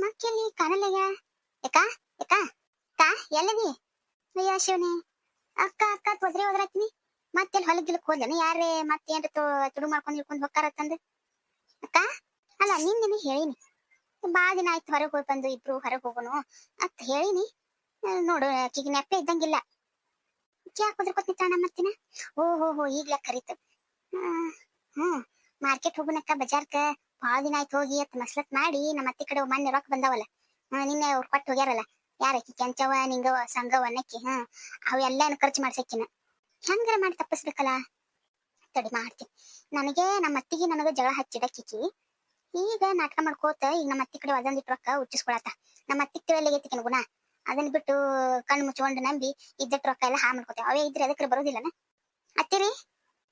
ನಮ್ಮ ಅಕ್ಕಿಯಲ್ಲಿ ಕಾಣಲ್ಲಯ್ಯ ಏಕ ಯಾಕ ಅಕ್ಕ ಎಲ್ಲದಿ? ಅಯ್ಯ, ಶಿವನೇ. ಅಕ್ಕ ಅಕ್ಕ ತೊದ್ರೆ ಹೋದ್ರಾತೀನಿ ಮತ್ತೆ ಹೊಲಕ್ ಗಿಲಕ್ ಹೋದ್ಲೇನ? ಯಾರೇ, ಮತ್ತೇನ್ರ ತುಡು ಮಾಡ್ಕೊಂಡ್ ಇಳ್ಕೊಂಡ್ ಹೋಗ್ತಾರತ್ತಂದು ಅಕ್ಕ, ಅಲ್ಲ, ನಿನ್ನೆ ಹೇಳಿನಿ. ಬಾ ದಿನ ಆಯ್ತು ಹೊರಗೆ ಹೋಗಿ ಬಂದು ಇಬ್ರು ಹೊರಗೆ ಹೋಗೋನು. ಅಂತ ಹೇಳಿನಿ. ನೋಡು ಆಕಿಗೆ ನೆಪ್ಪೆ ಇದ್ದಂಗಿಲ್ಲ. ಯಾಕೆ ಹೋದ್ರಕೊತ್ ನಿಂತಾಣ ಮತ್ತಿನ? ಓ ಹೋ ಹೋ ಈಗ್ಲೇ ಕರೀತು. ಹ್ಮ್. ಮಾರ್ಕೆಟ್ ಹೋಗುನಕ್ಕ, ಬಜಾರ್ಕ. ಭಾಳ ಆಯ್ತು ಹೋಗಿ ಅತ್ ಮಸ್ಲತ್ ಮಾಡಿ ನಮ್ಮ ಅತ್ತಿ ಕಡೆ ಮೊನ್ನೆ ರೊಕ್ಕ ಬಂದಾವಲ್ಲ. ನಿನ್ನೆ ಅವ್ರು ಕೊಟ್ಟು ಹೋಗ್ಯಾರಲ್ಲ. ಯಾರಕ್ಕಿ ಕೆಂಚವ ನಿಂಗವ ಸಂಗವ ಅನ್ನಕ್ಕಿ, ಹ್ಮ್ ಅವೆಲ್ಲ ಖರ್ಚು ಮಾಡ್ಸಕ್ಕಿನ ಹೆಂಗಾರ ಮಾಡಿ ತಪ್ಪಿಸ್ಬೇಕಲ್ಲ? ತಡಿ ಮಾಡ್ತೀನಿ ನನಗೆ ನಮ್ಮ ಅತ್ತಿಗೆ ನನಗ ಜಗಳ ಹಚ್ಚಿಡಕ್ಕಿಕ್ಕಿ ಈಗ ನಾಟಕ ಮಾಡ್ಕೋತ ಈಗ ನಮ್ಮ ಅತ್ತಿ ಕಡೆ ಒಂದೊಂದಿಟ್ಟು ರೊಕ್ಕ ಉಚ್ಚಿಸ್ಕೊಳತ್ತ ನಮ್ಮ ಅತ್ತಿ ತಿಳಿಯಲಿಗೈತಿ ಗುಣ. ಅದನ್ನ ಬಿಟ್ಟು ಕಣ್ಣು ಮುಚ್ಕೊಂಡು ನಂಬಿ ಇದ್ದಟ್ಟು ರೊಕ್ಕ ಎಲ್ಲ ಹಾ ಮಾಡ್ಕೋತೇವೆ. ಅವೇ ಇದ್ರೆ ಅದಕ್ಕೆ ಬರೋದಿಲ್ಲನ? ಅತ್ತಿರಿ,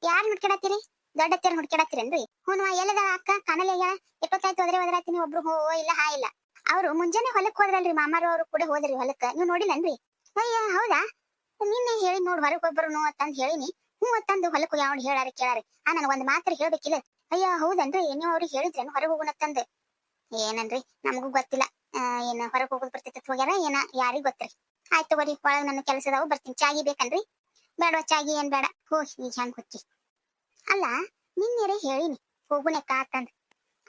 ಯಾರು ಹುಡ್ಕ್ಯಾಡತ್ತೀರಿ ದೊಡ್ಡ ಹುಡ್ಕ್ಯಾಡತ್ತಿರೇನ್ರಿ ಹೂನ್ ಎಲ್ಲದ ಅಕ್ಕ ಕಾಣಲ್ಲ ಎಪ್ಪತ್ತಾಯ್ತು ಹೋದ್ರೆ ಹೋದ್ರಾತೀನಿ ಒಬ್ರು ಹೋ ಇಲ್ಲ, ಹಾ, ಇಲ್ಲ. ಅವ್ರು ಮುಂಜಾನೆ ಹೊಲಕ್ ಹೋದ್ರಲ್ರಿ, ಮಾಮಾರು ಅವ್ರು ಕೂಡ ಹೋದ್ರಿ ಹೊಲಕ್ಕ. ನೀವು ನೋಡಿಲ್ಲನ್ರಿ? ಅಯ್ಯ, ಹೌದಾ? ನಿನ್ನೆ ಹೇಳಿ ನೋಡ್, ಹೊರಗ್ ಒಬ್ಬರು ಅಂತಂದ್ ಹೇಳಿನಿ. ಹ್ಞೂ ಅಂತಂದು ಹೊಲಕ್ ಯಾವ ಹೇಳಾರ ಕೇಳಾರಿ. ಆ, ನನಗೆ ಒಂದ್ ಮಾತ್ರ ಹೇಳ್ಬೇಕಿಲ್ಲ ಅಯ್ಯ, ಹೌದನ್ರಿ? ನೀವು ಅವ್ರಿಗೆ ಹೇಳಿದ್ರೇನು ಹೊರಗೆ ಹೋಗೋಣತ್ತಂದು ಏನನ್ರಿ ನಮಗೂ ಗೊತ್ತಿಲ್ಲ. ಏನ ಹೊರಗ್ ಹೋಗೋದ್ ಬರ್ತೈತೆ ಹೋಗ್ಯಾರ, ಏನ ಯಾರಿಗ್ ಗೊತ್ತ್ರಿ? ಆಯ್ತು ತಗೋರಿ, ಒಳಗ್ ನನ್ನ ಕೆಲಸದವು, ಬರ್ತೀನಿ. ಚಾಗಿ ಬೇಕನ್ರಿ? ಬೇಡ ಚಾಗಿ ಏನ್ ಬೇಡ. ಹೋ, ಈಗ ಹೆಂಗ್ ಹುಚ್ಚಿ ಅಲ್ಲ ನಿನ್ನೆರೆ ಹೇಳಿನಿ ಹೋಗುನೆ ಅಂತಂದ್.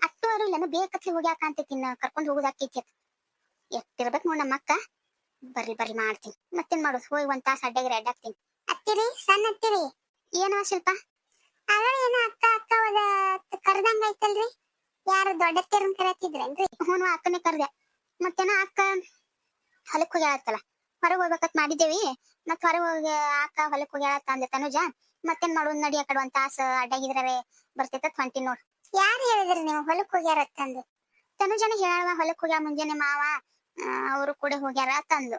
ಅತ್ತು ಅವರು ಇಲ್ಲನ ಬೇಕತ್ಲಿ ಹೋಗ್ಯಾಕ ಅಂತ ತಿನ್ನ ಕರ್ಕೊಂಡು ಹೋಗುದಾಕೈತಿ ಎತ್ತಿರ್ಬೇಕು ನೋಡ್ ನಮ್ಮ ಅಕ್ಕ. ಬರ್ರಿ ಬರ್ರಿ ಮಾಡ್ತೀನಿ. ಮತ್ತೇನ್ ಮಾಡೋದು? ಹೋಗಿ ಒಂದ್ ತಾಸ ಅಡ್ಡಾಗಿ ರೆಡ್ ಹಾಕ್ತೀನಿ ಅತ್ತಿರಿ ಸಣ್ಣ ಅತ್ತಿರಿ. ಏನೋ ಸ್ವಲ್ಪ? ಅದ ಏನೋ ಅಕ್ಕ ಅಕ್ಕ ಹೋದ ಕರ್ದಂಗ ಐತಲ್ರಿ ಯಾರು ದೊಡ್ಡತ್ತಿರನ್ ಕರೆಯತ್ತಿದ್ರೇನ್ರಿ ಹ್ಞೂ ಅಕ್ಕನೇ ಕರ್ದೆ. ಮತ್ತೇನೋ ಅಕ್ಕ ಹೊಲಕ್ ಹೋಗ್ಯಾಳತ್ತಲ್ಲ. ಹೊರಗೆ ಹೋಗ್ಬೇಕಂತ ಮಾಡಿದ್ದೇವಿ. ಮತ್ ಹೊರಗೆ ಹೋಗಿ ಅಕ್ಕ ಹೊಲಕ್ ಹೋಗ್ಯಾಳತ್ತ ಅಂದೆ ತನುಜ. ಮತ್ತೇನ್ ಮಾಡೋದ್ ನಡಿ ಆಕಡೆ ಕಡೆ ಒಂದ್ ತಾಸ ಅಡ್ಡಾಗಿದ್ರೆ ಬರ್ತೈತ ಹೊಂಟಿ ನೋಡ್. ಯಾರು ಹೇಳಿದ್ರಿ ನೀವು? ಹೊಲಕ್ ಹೋಗ್ಯಾರ ತಂದು ತನು ಜನ ಹೇಳವ ಹೊಲಕ್ ಹೋಗ್ಯಾರ ಮುಂಜಾನೆ ಮಾವ? ಅವರು ಕೂಡ ಹೋಗ್ಯಾರ ತಂದು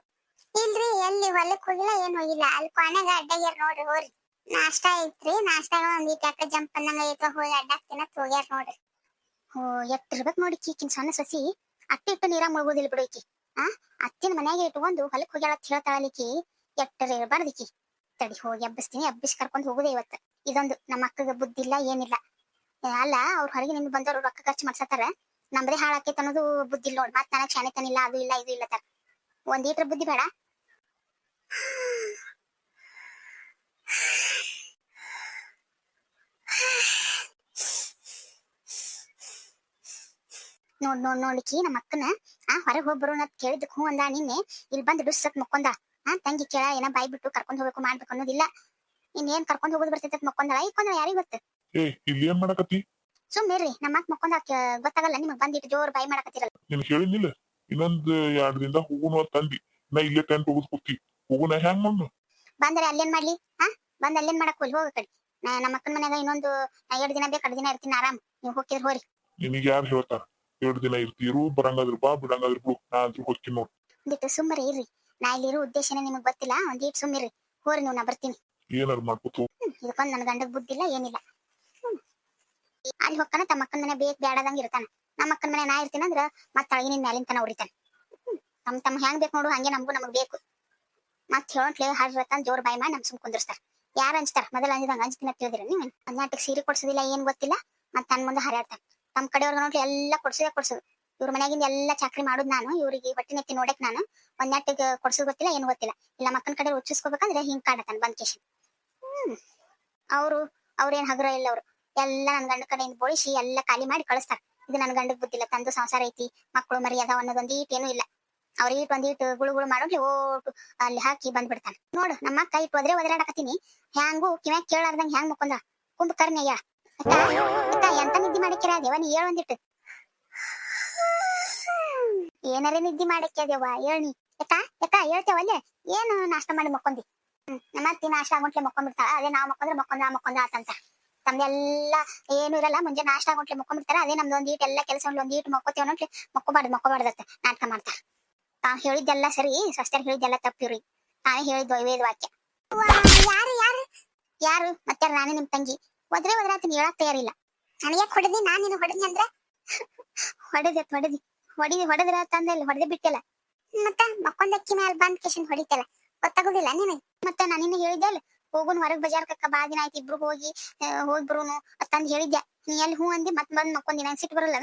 ಇಲ್ರಿ, ಎಲ್ಲಿ ಹೊಲಕ್ ಹೋಗಿಲ್ಲ, ಏನ್ ಹೋಗಿಲ್ಲ. ಅಲ್ಲಿ ಕೊನೆಗ ಅಡ್ಡಾಗ್ಯಾರ ನೋಡ್ರಿ, ಹೋರಿ. ನಾಷ್ಟ ಐತ್ರಿ ನಾಷ್ಟಾಗ ಒಂದ್ ಈಟ್ ಜಂಪ್ ಅನ್ನಂಗ ಐತ, ಹೋಗಿ ಅಡ್ಡಾಕ್ತಿನ ಹೋಗ್ಯಾರ ನೋಡ್ರಿ. ಹೋ ಎತ್ತಿರ್ಬೇಕ್ ನೋಡಿ ಕೀಕಿನ್ ಸಣ್ಣ ಸಸಿ. ಅಟ್ಟಿ ಇಟ್ಟು ನೀರಾಗ ಮುಳುಗೋದಿಲ್ಲ ಬಿಡು ಈಕಿ. ಆ, ಅತ್ತಿನ ಮನ್ಯಾಗ ಇಟ್ಕೊಂಡು ಹೊಲಕ್ ಹೋಗ್ಯಾಳ ಅಂತ ಹೇಳ್ತಾಳಿಕಿ ಎಟ್ಟರ ಇರ್ಬಾರ್ದಿಕಿ ತಡಿ ಹೋಗಿ ಹಬ್ಬಿಸ್ತೀನಿ, ಹಬ್ಬಿಸಿ ಕರ್ಕೊಂಡು ಹೋಗುದೇ ಇವತ್ತು. ಇದೊಂದು ನಮ್ಮ ಅಕ್ಕಗ ಬುದ್ಧಿ ಇಲ್ಲ, ಏನಿಲ್ಲ. ಅಲ್ಲ, ಅವ್ರ ಹೊರಗಿನಿಂದ ಬಂದವ್ರು ರೊಕ್ಕ ಖರ್ಚು ಮಾಡ್ಸತ್ತಾರ? ನಮ್ದೇ ಹಾಳಾಕೈತೆ ಅನ್ನೋದು ಬುದ್ಧಿ ಇಲ್ಲ ನೋಡ್. ಮತ್ ನನಗ್ ಶಾಣೆತನಿಲ್ಲ ಅದು ಇಲ್ಲ, ಇದು ಇಲ್ಲ ತರ. ಒಂದ್ ಬುದ್ಧಿ ಬೇಡ. ನೋಡ್ ನೋಡ್, ನೋಡ್ಲಿಕ್ಕೆ ನಮ್ಮ ಅಕ್ಕನ, ಆ, ಹೊರಗೆ ಹೋಗ್ಬರೋಣ ಅಂತ ಕೇಳಿದ್ದಕ್ಕೆ ಹ್ಞೂ ಅಂದ, ನಿನ್ನೆ. ಇಲ್ಲಿ ಬಂದು ಡುಸ್ಸತ್ ಮಕ್ಕೊಂದ. ಆ ತಂಗಿ ಕೇಳ ಏನ ಬಾಯ್ ಬಿಟ್ಟು ಕರ್ಕೊಂಡ್ ಹೋಗ್ಬೇಕು ಮಾಡ್ಬೇಕು ಅನ್ನೋದಿಲ್ಲ. ಇನ್ನೇನ್ ಕರ್ಕೊಂಡ್ ಹೋಗೋದು ಬರ್ತೈತೆ ಮಕ್ಕೊಂದಳ ಇಕ್ಕೊಂದ್ರ ಯಾರಿಗ್ ಗೊತ್ತ? ಏ ಇಲ್ಲಿ ಏನ್ ಮಾಡಕತ್ತಿ? ಸುಮ್ನಿರ್ರಿ ನಮ್ಮ ಅಕ್ಕ ಮಕ್ಕೊಂದ ಗೊತ್ತಾಗಲ್ಲ ನಿಮಗ್ ಬಂದಿಟ್ಟು ಜೋರ್ ಬಾಯ್ ಮಾಡಕತ್ತಿರಲ್ಲ. ನೀನ್ ಹೇಳಿದ್ನಿಲ್ಲ ಇನ್ನೊಂದ್ ಎರಡ್ ದಿನ ಹೋಗುನು ತಂದಿ ನಾ ಇಲ್ಲೇ ಟೆಂಟ್ ಹೋಗುದ್ ಕೂತಿ. ಹೋಗುನ ಹೆಂಗ್ ಮಣ್ಣು ಬಂದ್ರೆ ಅಲ್ಲೇನ್ ಮಾಡ್ಲಿ? ಹಾ ಬಂದ್ ಅಲ್ಲೇನ್ ಮಾಡಕ್ ಹೋಗಿ ಹೋಗ ಕಡೆ. ನಾ ನಮ್ಮ ಅಕ್ಕನ ಮನ್ಯಾಗ ಇನ್ನೊಂದು ಎರಡ್ ದಿನ ಬೇಕು ಎರಡು ದಿನ ಇರ್ತೀನಿ ಆರಾಮ್. ನೀವು ಹೋಗಿದ್ರೆ ಹೋರಿ. ನಿಮಗೆ ಯಾರು ಹೇಳ್ತಾರ? ಎರಡ್ ದಿನ ಇರ್ತೀರು ಬರಂಗಾದ್ರು ಬಾ ಬಿಡಂಗಾದ್ರು ಬಿಡು ನಾ ಆದ್ರೂ ಹೋಗ್ತೀನಿ ನೋಡ್. ಸುಮ್ಮನೆ ಇರ್ರಿ. ನಾ ಇಲ್ಲಿರೋ ಉದ್ದೇಶನೇ ನಿಮಗ್ ಗೊತ್ತಿಲ್ಲ? ಒಂದ್ ಈಟ್ ಸುಮ್ಮಿರಿ ಹೋರಿ ನೀವು ನಾ ಬರ್ತೀನಿ. ಏನಾರು ಮಾಡ್ಕೊತ? ಇದಕ್ಕೊಂದು ನನ್ ಗಂಡಗ್ ಬುದ್ಧಿಲ್ಲ ಏನಿಲ್ಲ. ಅಲ್ಲಿ ಹೊಕ್ಕನ ತಮ್ಮ ಅಕ್ಕನ ಮನೆ ಬೇಕ್ ಬೇಡದಂಗ ಇರ್ತಾನ. ನಮ್ಮ ಅಕ್ಕನ ಮನೆ ನಾ ಇರ್ತೀನಿ ಅಂದ್ರ ಮತ್ತ ಅಳಗಿನ ಮ್ಯಾಲಿನ ತನ ಉರಿತಾನ. ತಮ್ಮ ತಮ್ ತಮ್ಮ ಹೆಂಗ್ ಬೇಕು ನೋಡು ಹಂಗೆ ನಮಗೂ ನಮಗ್ ಬೇಕು. ಮತ್ ಹೇಳೋಟ್ಲೆ ಹಾಡ್ರತನ್ ಜೋರ್ ಬಾಯಿ ಮಾಡಿ ನಮ್ ಸುಮ್ ಕುಂದಿರ್ಸ್ತಾರ. ಯಾರ ಅಂಜ್ತಾರ ಮೊದಲ ಅಂಜಿದಂಗ ಅಂಜ್ತಿನ ತಿಳಿದಿರ ನೀವು? ಅದ್ನಾಟಿಗೆ ಸೀರೆ ಕೊಡ್ಸೋದಿಲ್ಲ ಏನ್ ಗೊತ್ತಿಲ್ಲ? ಮತ್ತ ತನ್ ಮುಂದೆ ಹರಿಯಾಡ್ತಾನ. ತಮ್ ಕಡೆಯವ್ರಿಗೆ ನೋಡ್ಲಿ ಎಲ್ಲಾ ಕೊಡ್ಸೋದೇ ಕೊಡ್ಸೋದು. ಇವ್ರ ಮನೆಯಾಗಿಂದ ಎಲ್ಲಾ ಚಾಕ್ರಿ ಮಾಡುದ್ ನಾನು, ಇವ್ರಿಗೆ ಬಟ್ಟೆ ನೆತ್ತಿ ನೋಡಕ್ ನಾನು. ಒಂದ್ ನಾಟಿಗೆ ಕೊಡ್ಸೋದ್ ಗೊತ್ತಿಲ್ಲ, ಏನು ಗೊತ್ತಿಲ್ಲ. ಇಲ್ಲ ಮಕ್ಕನ್ ಕಡೆ ಉಚ್ಚಿಸ್ಕೋಬೇಕಂದ್ರೆ ಹಿಂಗ್ ಕಾಡತಾನ ಬಂದ್ ಕೇಶ್. ಹ್ಮ್. ಅವರು ಅವ್ರೇನ್ ಹಗುರ ಇಲ್ಲ ಅವ್ರು. ಎಲ್ಲ ನನ್ ಗಂಡ ಕಡೆಯಿಂದ ಬೋಳಿಸಿ ಎಲ್ಲ ಖಾಲಿ ಮಾಡಿ ಕಳಿಸ್ತಾರ. ಇದು ನನ್ ಗಂಡಕ್ ಬುದ್ಧಿಲ್ಲ, ತಂದು ಸಂಸಾರ ಐತಿ ಮಕ್ಕಳು ಮರಿ ಅದಾವ ಅನ್ನೋದೊಂದ್ ಈಟ್ ಏನು ಇಲ್ಲ. ಅವ್ರ ಈಟ್ ಒಂದ್ ಈಟ್ ಗುಳು ಗುಳು ಮಾಡೋಗ್ಲಿ ಓಟು, ಅಲ್ಲಿ ಹಾಕಿ ಬಂದ್ಬಿಡ್ತಾನ. ನೋಡು, ನಮ್ಮ ಅಕ್ಕ ಇಟ್ಟು ಒದ್ರೆ ಒದರಾಡಕತ್ತೀನಿ. ಹ್ಯಾಂಗು ಕಿವ್ಯಾಗ ಕೇಳಾರ್ದಂಗ ಹ್ಯಾಂಗ್ ಮುಕ್ಕೊಂದ ಕುಂಬ ಕರ್ನೆಯ ಅಕ್ಕ, ಎಂತ ನಿದ್ದೆ ಮಾಡಿಕ್ಕಿರ ದೇವ, ನೀ ಹೇಳೊಂದಿಟ್ಟು. ಏನಾರೇ ನಿದ್ದೆ ಮಾಡಿಕ್ಯದೇವ ಹೇಳಿ ಯಾಕ? ಯಾಕ? ಹೇಳ್ತೇವಲ್ಲೇ ಏನು ನಾಷ್ಟ ಮಾಡಿ ಮಕ್ಕೊಂದಿ? ಹ್ಮ್, ನಮ್ಮ ಅತ್ತಿ ನಾಷ್ಟ ಆಗುಂಟ್ಲೆ ಮಕ್ಕೊಂಡ್ಬಿಡ್ತಾಳ. ಅದೇ ನಾವ್ ಮಕ್ಕೊಂಡ್ರೆ ಮಕ್ಕೊಂದ ಮಕ್ಕೊಂದ ಆತಂತ. ತಮ್ದೆಲ್ಲ ಏನು ಇರಲ್ಲ. ಮುಂಜೆ ನಾಷ್ಟ ಆಗುಂಟ್ಲೆ ಮಕ್ಕೊಂಡ್ಬಿಡ್ತಾರ. ಅದೇ ನಮ್ದು ಒಂದ್ ಈಟ್, ಎಲ್ಲ ಕೆಲಸ ಒಂದ್ ಈಟ್ ಮಕ್ಕೋತೇವ ಅನ್ನೋಟ್ಲೆ ಮಕ್ಕೋಬಾರ್ದು, ಮಕ್ಕೋಬಾರ್ದತ್ತ. ನಾಟಕ ಮಾಡ್ತಾ. ತಾವ್ ಹೇಳಿದ್ದೆಲ್ಲ ಸರಿ ಸ್ವಸ್ಥರು ಹೇಳಿದ್ದೆಲ್ಲ ತಪ್ಪಿವ್ರಿ ತಾವೇ ಹೇಳಿದ್ದು ವೇದ ವಾಕ್ಯ. ಯಾರು ಯಾರು? ಯಾರು? ಮತ್ತೆ ನಾನೇ ನಿಮ್ ತಂಗಿ. ಒದ್ರೆ ಆತನ ಹೇಳಕ್ ತಯಾರಿಲ್ಲ. ನನಗೆ ಹೊಡೆದಿ ನಾನ್ ನಿನ್ನ ಹೊಡೆದಿ ಅಂದ್ರೆ? ಹೊಡೆದೆ, ಹೊಡೆದಿ. ಹೊಡಿದಿ ಹೊಡೆದ್ರ ತಂದೆ ಹೊಡೆದ ಬಿಟ್ಟಿಲ್ಲ. ಮತ್ತ ಮಕ್ಕೊಂದಕ್ಕಿ ಮ್ಯಾಲ ಬಂದ್ ಕಿಶನ್ ಹೊಡಿತಲ್ಲ. ಗೊತ್ತಾಗುದಿಲ್ಲ ನಿನಗೆ? ಮತ್ತೆ ನಾನು ಹೇಳಿದ್ದೆ ಅಲ್ಲ ಹೋಗುನ್ ಹೊರಗ್ ಬಜಾರ್ ಕಕ್ಕ ಬಾ ದಿನ ಆಯ್ತು ಇಬ್ರು ಹೋಗಿ ಹೋಗಿ ಬರೋನು ಅಂತಂದ್ ಹೇಳಿದ್ದೆ. ನೀ ಎಲ್ಲಿ ಹೂ ಅಂದಿ? ಮತ್ ಬಂದ್ ಮಕ್ಕೊಂದಿನ ಸಿಟ್ಟು ಬರಲ್ಲ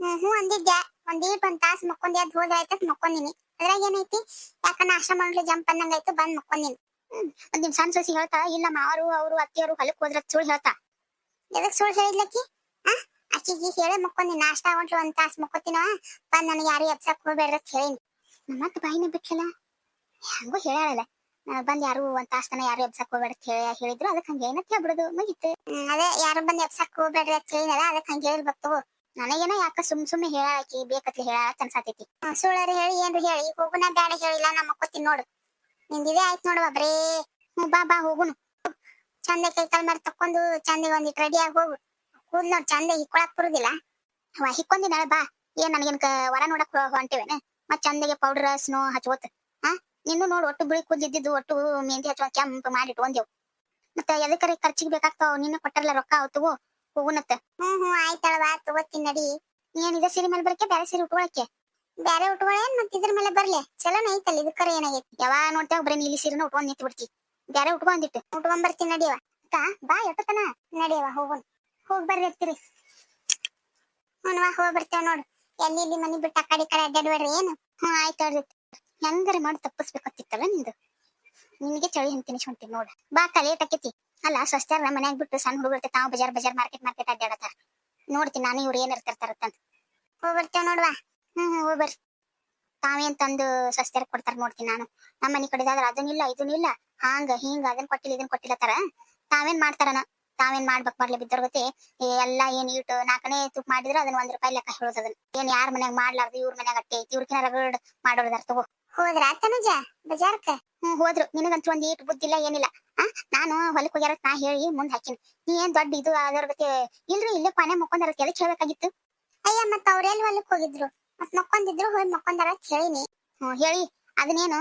ಹ್ಮ್ ಹ್ಞೂ ಅಂದಿದ್ದೆ. ಒಂದೀಟ್ ಒಂದ್ ತಾಸ್ ಮಕ್ಕೊಂದ್ ಅದ್ ಹೋದ್ರೆ ಆಯ್ತತ್ ಮಕ್ಕೊಂದಿನಿ. ಅದ್ರಾಗ ಏನೈತಿ? ಯಾಕ ನಾಶ ಮಾಡ್ಲಿ ಜಂಪ್ ಅನ್ನಂಗಾಯ್ತು ಬಂದ್ ಮಕ್ಕೊಂದಿನಿ. ಹ್ಮ್ ಒಂದ್ ನಿಮ್ ಸಣ್ಣ ಸೊಸಿ ಹೇಳ್ತಾ ಇಲ್ಲ ಮಾವರು ಅವ್ರು ಅತ್ತಿಯವರು ಹೊಲಕ್ ಹೋದ್ರ ಸುಳ್ಳು ಹೇಳ್ತಾ. ಎದಕ್ ಸುಳ್ಳು ಹೇಳಿದ್ಲಕ್ಕಿ? ಆ? ಆಕಿಗೆ ಹೇಳಿ ಮಕ್ಕೊಂದು ನಾಷ್ಟ ಹೊಂಟ್ಲು ಒಂದ್ ತಾಸ್ ಮಕ್ಕೋತಿನ? ಬಂದ್ ನನಗೆ ಯಾರು ಎಬ್ಸಕ್ ಹೋಗ್ಬೇಡ್ರಿ ಅಂತ ಹೇಳಿನಿ. ಮತ್ ಬಾಯಿನ ಬಿಟ್ಲಲ್ಲ ಹೆಂಗೂ ಹೇಳಲ್ಲ ಬಂದ್ ಯಾರು ಒಂದ್ ತಾಸ್ ತನ ಯಾರು ಎಬ್ಸಕ್ ಹೋಗ್ಬೇಡ ಹೇಳಿ ಹೇಳಿದ್ರು. ಅದಕ್ಕೆ ಹಂಗೆ ಏನಂತ ಹೇಳ್ಬಿಡುದು? ಮುಗಿತು. ಅದೇ ಯಾರು ಬಂದ್ ಎಬ್ಸಕ್ ಹೋಗ್ಬೇಡ್ರಿ ಅಂತ ಹೇಳಿನಲ್ಲ ಅದಕ್ಕೆ ಹಂಗೆ ಹೇಳ್ಬೇಕು ನನಗೇನೋ ಯಾಕ ಸುಮ್ ಸುಮ್ಮನೆ ಹೇಳಾಕಿ ಬೇಕತ್ಲಿ ಹೇಳ ಅನ್ಸಾತೈತಿ. ಸುಳ್ಳಾರ ಹೇಳಿ, ಏನ್ರಿ ಹೇಳಿ? ಹೋಗುನ ಬ್ಯಾಡ ಹೇಳಿಲ್ಲ ನಾ ಮಕ್ಕೋತೀನಿ ನೋಡು. ನಿಂದಿದೆ ಆಯ್ತು ನೋಡುವ ಬರೇ. ಬಾ ಬಾ, ಹೋಗುನು. ಚಂದ ಕೈ ಕಾಲ್ ಮಾಡಿ ತಕ್ಕೊಂಡು ಚಂದ ಒಂದಿಟ್ಟು ರೆಡಿ ಆಗಿ ಹೋಗು. ಕೂದ್ ನೋಡ್ ಚಂದ ಹಿಕ್ಕೊಳಕ್ ಬರುದಿಲ್ಲ. ಅವ ಹಿಕ್ಕೊಂದಿನ ಬಾ. ಏನ್ ನನಗೇನ್ ಕ ವರ ನೋಡಕ್ ಹೋಗ ಹೊಂಟಿವೇನ? ಮತ್ ಚಂದಗೆ ಪೌಡರ್ ಸ್ನೋ ಹಚ್ಕೋತ. ಹಾ? ನಿನ್ನೂ ನೋಡು ಒಟ್ಟು ಬಿಳಿ ಕೂದಿದ್ದು ಒಟ್ಟು ಮೆಹಂದಿ ಹಚ್ಚುವ ಕೆಂಪು ಮಾಡಿ ಇಟ್ಕೊಂದೇವು ಮತ್ತ ಎದಕ್ಕರೆ ಖರ್ಚಿಗೆ ಬೇಕಾಗ್ತಾವ? ನಿನ್ನ ಕೊಟ್ಟರಲ್ಲ ರೊಕ್ಕ ತಗೋ ಹೋಗುನತ್ತ ಹ್ಮ್ ಹ್ಮ್ ಆಯ್ತಳವಾ ತಗೋತೀನಿ ನಡಿ. ಏನ್ ಇದ ಸೀರೆ ಮೇಲೆ ಬರಕ್ಕೆ ಬ್ಯಾರೆ ಸೀರೆ ಉಟ್ಕೊಳಕ್ಕೆ? ಬೇರೆ ಉಟ್ಕೊಳ್ಳೇನ್ ಮತ್ ಇದ್ರ ಮೇಲೆ ಬರ್ಲಿ? ಚಲೋನ ಐತಲ್ಲ ಇದಕ್ಕರ ಏನಾಗೈತಿ? ಯಾವಾಗ ನೋಡ್ತೇವ ಬರೀ ನೀಲಿ ಸೀರೆನ ಉಟ್ಕೊಂಡ್ ನಿಂತ್ ಬಿಡ್ತಿ ಬೇರೆ ಉಟ್ಕೊಂದಿಟ್ಟು ಉಟ್ಕೊಂಡ್ ಬರ್ತೀನಿ ನಡಿಯವ ಅಕ್ಕ ಬಾ ಎಟ್ಟತನ ನಡಿಯವ ಹೋಗೋಣ. ಹೋಗ್ ಬರ್ರಿ ಅಂತೀರಿ ಹ್ಞೂನ್ವಾ ಹೋಗಿ ಬರ್ತೇವ ನೋಡು. ಎಲ್ಲಿ, ಇಲ್ಲಿ ಮನಿ ಬಿಟ್ಟು ಆ ಕಡೆ ಕಡೆ ಅಡ್ಡಾಡ್ಬೇಡ್ರಿ ಏನು? ಹ್ಮ್ ಆಯ್ತು ಹೇಳ್ರಿ ಹೆಂಗಾರ ಮಾಡಿ ತಪ್ಪಿಸ್ಬೇಕತ್ತಿತ್ತಲ್ಲ ನಿಂದು? ನಿಮಗೆ ಚಳಿ ಹಿಂತೀನಿ ಹೊಂಟಿ ನೋಡು. ಬಾ ಲೇಟ್ ಆಕೈತಿ. ಅಲ್ಲ ಸ್ವಸ್ತ್ಯಾರ ಮನ್ಯಾಗ ಬಿಟ್ಟು ಸಣ್ಣ ಹುಡುಗರ್ತೆ ತಾವು ಬಜಾರ್ ಬಜಾರ್ ಮಾರ್ಕೆಟ್ ಮಾರ್ಕೆಟ್ ಅಡ್ಡಾಡತಾರ ನೋಡ್ತೀನಿ ನಾನು, ಇವ್ರು ಏನ್ ಅಂತ ಹೋಗ ಬರ್ತೇವ್ ನೋಡ್ವಾ ಹ್ಮ್ ಹ್ಮ್ ಹೋಗ್ಬರ್ರಿ ತಾವೇನ್ ತಂದು ಸ್ವಸ್ತ್ಯಾರ ಕೊಡ್ತಾರ ನೋಡ್ತೀನಿ ನಾನು. ನಮ್ಮ ಮನಿ ಕಡೆದಾದ್ರ ಅದನ್ನಿಲ್ಲ, ಇದನ್ನಿಲ್ಲ. ಹಾಂಗ, ಹಿಂಗ ಅದನ್ನ ಕೊಟ್ಟಿಲ್ಲ, ಇದನ್ ಕೊಟ್ಟಿಲ್ಲ ತರ. ತಾವೇನ್ ಮಾಡ್ತಾರನ? ತಾವೇನ್ ಮಾಡ್ಬೇಕ್ ಬರ್ಲಿ ಗೊತ್ತಿ ಎಲ್ಲ ಏನ್ ಇಟ್ಟು ನಾಲ್ಕನೇ ತುಪ್ಪ ಮಾಡಿದ್ರ ಅದನ್ನ ಒಂದ್ ರೂಪಾಯಿ ಲೆಕ್ಕ ಹೇಳೋದ್ ಅದನ್ನ. ಏನ್ ಯಾರ ಮನ್ಯಾಗ ಮಾಡ್ಲಾರ್ದು ಇವ್ರ ಮನ್ಯಾಗ ಅಟ್ಟೆ ಐತಿ ಇವ್ರಕಿನ ರಗಡ್ ಮಾಡೋರ್ದಾರ ತಗೋ. ಹೋದ್ರ ತನುಜ ಬಜಾರ್ಕ? ಹ್ಮ್ ಹೋದ್ರು. ನಿನಗಂತೂ ಒಂದ್ ಈಟ್ ಬುದ್ಧಿಲ್ಲ ಏನಿಲ್ಲ. ಆ ನಾನು ಹೊಲಕ್ ಹೋಗ್ಯಾರ ನಾ ಹೇಳಿ ಮುಂದ್ ಹಾಕಿನಿ. ನೀ ಏನ್ ದೊಡ್ಡ ಇದು ಅದ್ರ ಗತಿ ಇಲ್ರಿ ಇಲ್ಲೇ ಪಾನೆ ಮಕ್ಕೊಂಡಾರ ಎದಕ್ ಹೇಳ್ಬೇಕಾಗಿತ್ತು ಅಯ್ಯ ಮತ್ತ ಅವ್ರೆಲ್ ಹೊಲಕ್ ಹೋಗಿದ್ರು? ಮತ್ ಮಕ್ಕೊಂದಿದ್ರು ಹೋಗಿ ಮಕ್ಕೊಂಡಾರ ಕೇಳಿನಿ ಹೇಳಿನಿ. ಹ್ಮ್ ಹೇಳಿ. ಅದನ್ನೇನು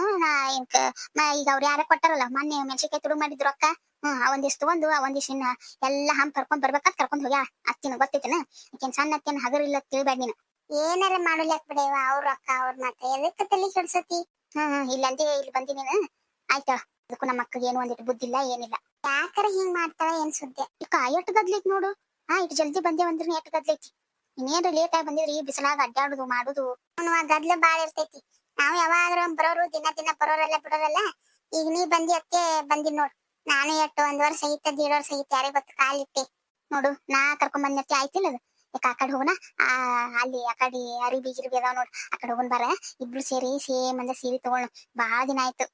ನಾ ಈಗ ಅವ್ರ ಯಾರ ಕೊಟ್ಟಾರಲ್ಲ ಮೊನ್ನೆ ಮೆಣಸಿನ್ಕಾಯಿ ತುಡು ಮಾಡಿದ್ರು ಅಕ್ಕ. ಹ್ಮ್ ಆ ಒಂದಿಷ್ಟು ತಗೊಂಡು ಆ ಒಂದಿಷ್ಟು ಇನ್ನ ಎಲ್ಲಾ ಹಂಪ್ ಕರ್ಕೊಂಡ್ ಬರ್ಬೇಕಂತ ಕರ್ಕೊಂಡ್ ಹೋಗ್ಯಾ? ಅತ್ತಿನ ಗೊತ್ತೈತೇನ? ಆಕಿನ್ ಸಣ್ಣ ಅತ್ತಿನ ಹಗರಿಲ್ಲ ಇಲ್ಲ ತಿಳ್ಬೇಡ ನೀನು. ಏನಾರ ಮಾಡಲಕ್ ಬಿಡೇವ? ಅವ್ರ ಅಕ್ಕ ಅವ್ರ ಮಾತ್ರ ಎದಕ್ಕೆ ತಲೆ ಕೆಡ್ಸತಿ? ಹ್ಮ್ ಹ್ಮ್ ಇಲ್ಲಂತೆ ಇಲ್ಲಿ ಬಂದಿ ನೀನು. ಆಯ್ತಾ ಅದಕ್ಕೂ ನಮ್ಮ ಅಕ್ಕಗೆ ಏನು ಒಂದಿಟ್ಟು ಬುದ್ಧಿಲ್ಲ ಏನಿಲ್ಲ. ಯಾಕರ ಹಿಂಗ್ ಮಾಡ್ತಾಳ ಏನ್ ಸುದ್ದಿ? ಇಕ್ಕ ಎಷ್ಟ್ ಗದ್ಲೈತಿ ನೋಡು. ಹಾ ಇಟ್ ಜಲ್ದಿ ಬಂದೇವ್ ಅಂದ್ರೆ ಎಷ್ಟ್ ಗದ್ಲೈತಿ? ಇನ್ನೇನು ಲೇಟ್ ಆಗಿ ಬಂದಿದ್ರಿ ಬಿಸಿಲಾಗ ಅಡ್ಡಾಡುದು ಮಾಡುದು. ಆ ಗದ್ಲ ಬಾಳ ಇರ್ತೈತಿ. ನಾವ್ ಯಾವಾಗ್ರೂ ಬರೋರು ದಿನ ದಿನ ಬರೋರೆಲ್ಲ ಬಿಡೋರಲ್ಲ ಈಗ ನೀ ಬಂದಿ ಅಕ್ಕೆ ಬಂದಿ ನೋಡು. ನಾನು ಎಟ್ಟು ಒಂದ್ ವರ್ಷ ಐತೆ ದೀಡ್ ವರ್ಷ ಐತೆ ಯಾರೇ ಗೊತ್ತು? ಕಾಲಿಟ್ಟೆ ನೋಡು, ನಾ ಕರ್ಕೊಂಡ್ ಬಂದತ್ತೆ ಆಯ್ತಿಲ್ಲ ಅದು ಯಾಕ ಆ ಕಡೆ ಹೋಗೋಣ ಆ, ಅಲ್ಲಿ ಆ ಕಡೆ ಅರಿಬಿ ಗಿರಿಬಿ ಅದಾವ ನೋಡು, ಆ ಕಡೆ ಹೋಗೋಣ ಬಾರ. ಇಬ್ರು ಸೇರಿ ಸೇಮ್ ಅಂದ ಸೀರೆ ತಗೊಳ್ಳೋಣ ಬಾಳ ದಿನ ಆಯ್ತು.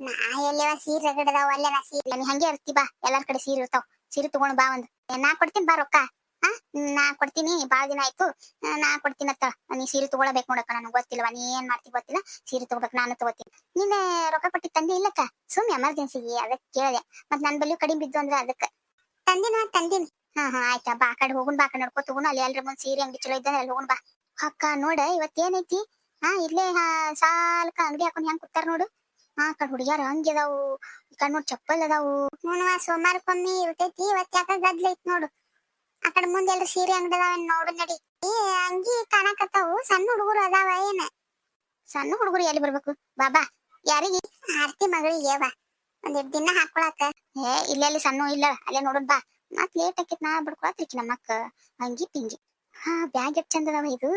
ನಾ ಎಲ್ಲವ ಸೀರೆ ರಗಡದಾವ ಅಲ್ಲೇ ನಾ ಸೀರೆ. ನೀ ಹಂಗೆ ಇರ್ತಿ ಬಾ, ಎಲ್ಲಾರ್ ಕಡೆ ಸೀರೆ ಇರ್ತಾವ. ಸೀರೆ ತಗೊಂಡ್ ಬಾ ಒಂದ್. ನಾ ಕೊಡ್ತೀನಿ ಬಾ ರೊಕ್ಕ. ಹಾ ನಾ ಕೊಡ್ತೀನಿ ಬಾಳ ದಿನ ಆಯ್ತು. ಆ, ನಾ ಕೊಡ್ತೀನಿ ಅತ್ತ ನೀ ಸೀರೆ ತಗೊಳಬೇಕು ನೋಡಕ್ಕ ನನಗೆ ಗೊತ್ತಿಲ್ವಾ ನೀ ಏನ್ ಮಾಡ್ತಿ ಗೊತ್ತಿಲ್ಲ? ಸೀರೆ ತಗೋಬೇಕು ನಾನು ತಗೋತೀನಿ. ನೀನೆ ರೊಕ್ಕ ಕೊಟ್ಟಿ ತಂದಿ ಇಲ್ಲಕ್ಕ? ಸುಮ್ ಎಮರ್ಜೆನ್ಸಿಗೆ ಅದಕ್ಕೆ ಕೇಳಿದೆ. ಮತ್ ನನ್ ಬಲ್ಲಿ ಕಡಿಮೆ ಬಿದ್ದು ಅಂದ್ರೆ ಅದಕ್ಕೆ. ತಂದಿನ ತಂದಿನಿ. ಹಾ ಹಾ ಆಯ್ತಾ ಬಾ ಆ ಕಡೆ ಹೋಗುನ್ ಬಾ ಆ ಕಡೆ ನಡ್ಕೊ ತಗೋಣ. ಅಲ್ಲಿ ಎಲ್ರ ಮುಂದ್ ಸೀರೆ ಅಂಗಡಿ ಚಲೋ ಇದ್ದಂದ್ರೆ ಅಲ್ಲಿ ಹೋಗುನ್ ಬಾ. ಅಕ್ಕ ನೋಡ ಇವತ್ತೇನೈತಿ ಹಾ ಇಲ್ಲೇ ಹಾ ಸಾಲ್ಕ ಅಂಗಡಿ ಹಾಕೊಂಡ್ ಹೆಂಗ್ ಕೂತಾರ ನೋಡು. ಹಾ ಆ ಕಡೆ ಹುಡುಗ್ಯಾರ ಹಂಗ್ ಅದಾವು ಈ ಕಡೆ ನೋಡ್ ಚಪ್ಪಲ್ ಅದಾವು. ಹ್ಞೂ ಸೋಮವಾರಕ್ಕೊಮ್ಮೆ ಇರ್ತೈತಿ ಇವತ್ ಯಾಕ ಗದ್ಲ ಐತ್ ನೋಡು. ಆ ಕಡೆ ಮುಂದೆ ಎಲ್ಲ ಸೀರೆ ಅಂಗಡಿ ಅದಾವ ನೋಡು ನಡಿ. ಏ, ಅಂಗಿ ಕಾಣಕತ್ತಾವು ಸಣ್ಣ ಹುಡುಗರು ಅದಾವ ಏನ? ಸಣ್ಣ ಹುಡುಗರು ಎಲ್ಲಿ ಬರ್ಬೇಕು? ಬಾಬಾ ಯಾರಿಗೆ? ಆರ್ತಿ ಮಗಳಿಗೆ ಬಾ ಒಂದ್ ದಿನ ಹಾಕೊಳಕ. ಏ ಇಲ್ಲೆಲ್ಲಿ ಸಣ್ಣ ಇಲ್ಲ. ಅಲ್ಲೇ ನೋಡೋದ್ ಬಾ. ಮತ್ ಲೇಟ್ ಆಕಿತ್ ನಾ ಬಿಡ್ಕೊಳತ್ರಿಕಿ ನಮ್ಮಕ್ಕ. ಅಂಗಿ ಪಿಂಗಿ ಹಾ, ಬ್ಯಾಗ್ ಎಷ್ಟ್ ಚಂದ ಅದಾವ ಇದು.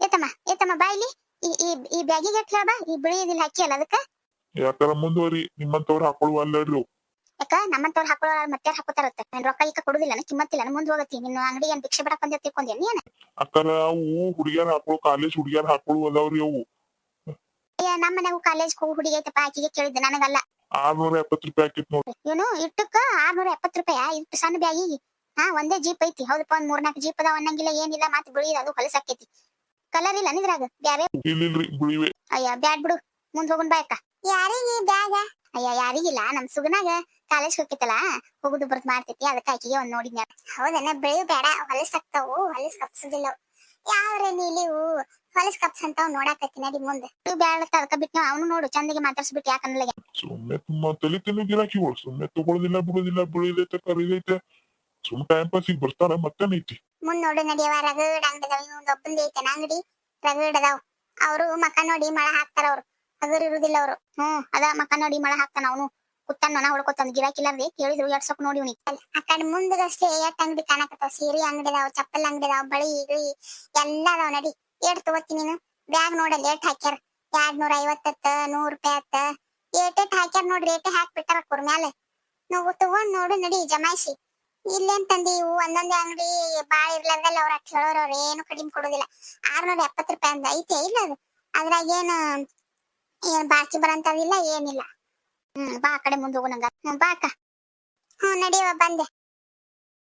ಏತಮ್ಮ ಏತಮ್ಮ ಬಾ ಇಲ್ಲಿ. ಈ ಈ ಈ ಬ್ಯಾಗಿಗೆ ಎಟ್ಲ ಬಾ ಈ ಬಿಳಿ ಇದಿಲ್ಲ ಹಾಕಿ ಅಲ್ಲ ಅದಕ್ಕ? ಯಾಕರ ಮುಂದುವರಿ? ನಿಮ್ಮಂತವ್ರು ಹಾಕೊಳ್ಳುವ ಅಲ್ಲರು ಯಾಕ? ನಮ್ಮಂತವ್ರು ಹಾಕೊಳ್ಳೋ ಮತ್ತೆ ಹಾಕೋತಾರತ್ತ. ನನ್ ರೊಕ್ಕ ಈಗ ಕೊಡುದಿಲ್ಲ ಕಿಮ್ಮತ್ತಿಲ್ಲ ಮುಂದ್ ಹೋಗತಿ ನಿನ್ನ ಅಂಗಡಿ ಏನ್ ಭಿಕ್ಷೆ ಬಿಡಕ್ ಬಂದ ತಿಳ್ಕೊಂಡಿ ಏನ್ ಅಕ್ಕಾರ ಅವು ಹುಡುಗಿಯರ್ ಹಾಕೊಳ್ಳೋ ಕಾಲೇಜ್ ಹುಡುಗಿಯರ್ ಹಾಕೊಳ್ಳುವ ಅದಾವ್ರಿ ಅವು. ಏ ನಮ್ಮ ಮನ್ಯಾಗ ಕಾಲೇಜ್ ಹೋಗಿ ಹುಡುಗಿ ಐತಪ್ಪ ಆಕಿಗೆ ಕೇಳಿದ್ದೆ ನನಗಲ್ಲ. ಆರ್ನೂರ ಎಪ್ಪತ್ತು ರೂಪಾಯಿ ಆಕಿತ್ ನೋಡ್ರಿ ಇವನು ಇಟ್ಟಕ್ಕ ಆರ್ನೂರ ಎಪ್ಪತ್ತು ರೂಪಾಯಿ ಇಟ್ಟು ಸಣ್ಣ ಬ್ಯಾಗಿ. ಹಾ ಒಂದೇ ಜೀಪ್ ಐತಿ. ಹೌದಪ್ಪ ಒಂದ್ ಮೂರ್ನಾಲ್ಕು ಜೀಪ್ ಅದಾವ ಅನ್ನಂಗಿಲ್ಲ ಏನಿಲ್ಲ ಮತ್ ಬಿಳಿ ಅದು ಹೊಲಸಾಕೈತಿ ಕಲರ್ ಇಲ್ಲ ನಿದ್ರಾಗ ಬ್ಯಾರೆ? ಇಲ್ಲಿಲ್ರಿ ಬಿಳಿವೆ ಅಯ್ಯ ಬ್ಯಾಡ್ ಬಿಡು ಮುಂದ್ ಹೋಗುನ್ ಬಾಯಕ್ಕ ಯಾರಿಗೆ ಬ್ಯಾಗ? ಅಯ್ಯ ಯಾರಿಗಿಲ್ಲ ನಮ್ ಸುಗನಾಗ. ಕಾಲೇಜ್ ಹೋಗಿತ್ತಲ್ಲ ಹೋಗುದು ಬರ್ದ್ ಮಾಡ್ತೈತಿ ಅದಕ್ಕ ಆಕಿಗೆ ಒಂದ್ ನೋಡಿದ್ನ ಹೌದನ್ನ ಬೆಳೆ ಬೇಡ ಹೊಲಸಾಕ್ತಾವು ಹೊಲಸ್ ಕಪ್ಸುದಿಲ್ಲ. ಯಾವ್ರೆ ನೀಲಿವು ಹೊಲಸ್ ಕಪ್ಸ್ ಅಂತಾವ್ ನೋಡಾಕತ್ತಿ ನಡಿ ಮುಂದೆ. ಇವ್ ಬ್ಯಾಡ ಅದಕ್ಕ ಬಿಟ್ಟು ಅವನು ನೋಡು ಚಂದಿಗೆ ಮಾತಾಡ್ಸ್ಬಿಟ್ಟು ಯಾಕನ್ನಲ್ಲ ಸುಮ್ಮನೆ ತುಂಬಾ ತಲೆ ತಿನ್ನು ಗಿರಾಕಿ ಹೋಗ್ ಸುಮ್ಮನೆ ತಗೊಳ್ಳೋದಿಲ್ಲ ಬಿಡೋದಿಲ್ಲ ಬಿಳಿದೈತೆ ಕರಿದೈತೆ ಸುಮ್ ಟೈಮ್ ಪಾಸಿಗೆ ಬರ್ತಾರ ಮತ್ತೇನೈತಿ ಮುಂದ್ ನೋಡು ನಡಿಯವ ರಗಡ್ ಅಂಗಡಿ ಇವ್ನ ಒಬ್ಬಂದ ಐತೆ ಅಂಗಡಿ ರಗಡ್ ಅದಾವ್. ಅವರು ಮಕ ನೋಡಿ ಮಳ ಹಾಕ್ತಾರ ಅವ್ರು. ಹಗರ್ ಇರುದಿಲ್ಲ ಅವ್ರು. ಹ್ಮ್ ಅದ ಮಕ ನೋಡಿ ಮಳ ಹಾಕ್ತಾನ ಅವನು. ಕುತ್ತ ನೊಣ ಹೊಡ್ಕೊತಂದ್ ಗಿರಾಕಿ ಇಲ್ಲಾರ್ದೆ ಕೇಳಿದ್ರು ನೋಡಿ ಇವ್ನಿ ಆ ಕಡೆ ಮುಂದಗಷ್ಟೇ ಎಟ್ ಅಂಗಡಿ ಕಾಣಕತ್ತಾವ, ಸೀರೆ ಅಂಗಡಿ ಅದಾವ ಚಪ್ಪಲ್ ಅಂಗಡಿ ಅದಾವ ಬಳಿ ಇಳಿ ಎಲ್ಲ ಅದಾವ ನಡಿ. ಏಟ್ ತಗೋತಿ ನೀನು. ಬ್ಯಾಗ್ ನೋಡಿ ಏಟ್ ಹಾಕ್ಯಾರ. ಎರಡ್ ನೂರ ಐವತ್ತತ್ತ ನೂರ್ ರೂಪಾಯಿ ಅತ್ತ ಏಟೇಟ್ ಹಾಕ್ಯಾರ ನೋಡ್ರಿ, ಏಟೆ ಹಾಕ್ಬಿಟ್ಟಾರ ಕುರ್ ಮ್ಯಾಲೆ. ನಾವು ತಗೊಂಡ್ ನೋಡು ನಡಿ, ಜಮಾಯಿಸಿ. ಇಲ್ಲೇನ್ ತಂದಿ ಇವು ಒಂದೊಂದೇ ಅಂಗಡಿ ಬಾಳ ಇರ್ಲಾರ್ದಲ್ಲ ಅವ್ರ ಹೇಳೋರ್ ಅವ್ರ ಏನು ಕಡಿಮೆ ಕೊಡೋದಿಲ್ಲ. ಆರ್ನೂರ ಎಪ್ಪತ್ ರೂಪಾಯಿ ಅಂದ ಐತೆ, ಇಲ್ಲ ಅದು. ಅದ್ರಾಗ ಏನ್ ಏನ್ ಬಾಕಿ ಬರಂತದಿಲ್ಲ ಏನಿಲ್ಲ. ಹ್ಮ್ ಬಾ ಕಡೆ ಮುಂದೆ ಹೋಗು ಹ್ಮ್ ಬಾ ಅಕ್ಕ. ಹ್ಮ್ ನಡಿಯವ ಬಂದೆ.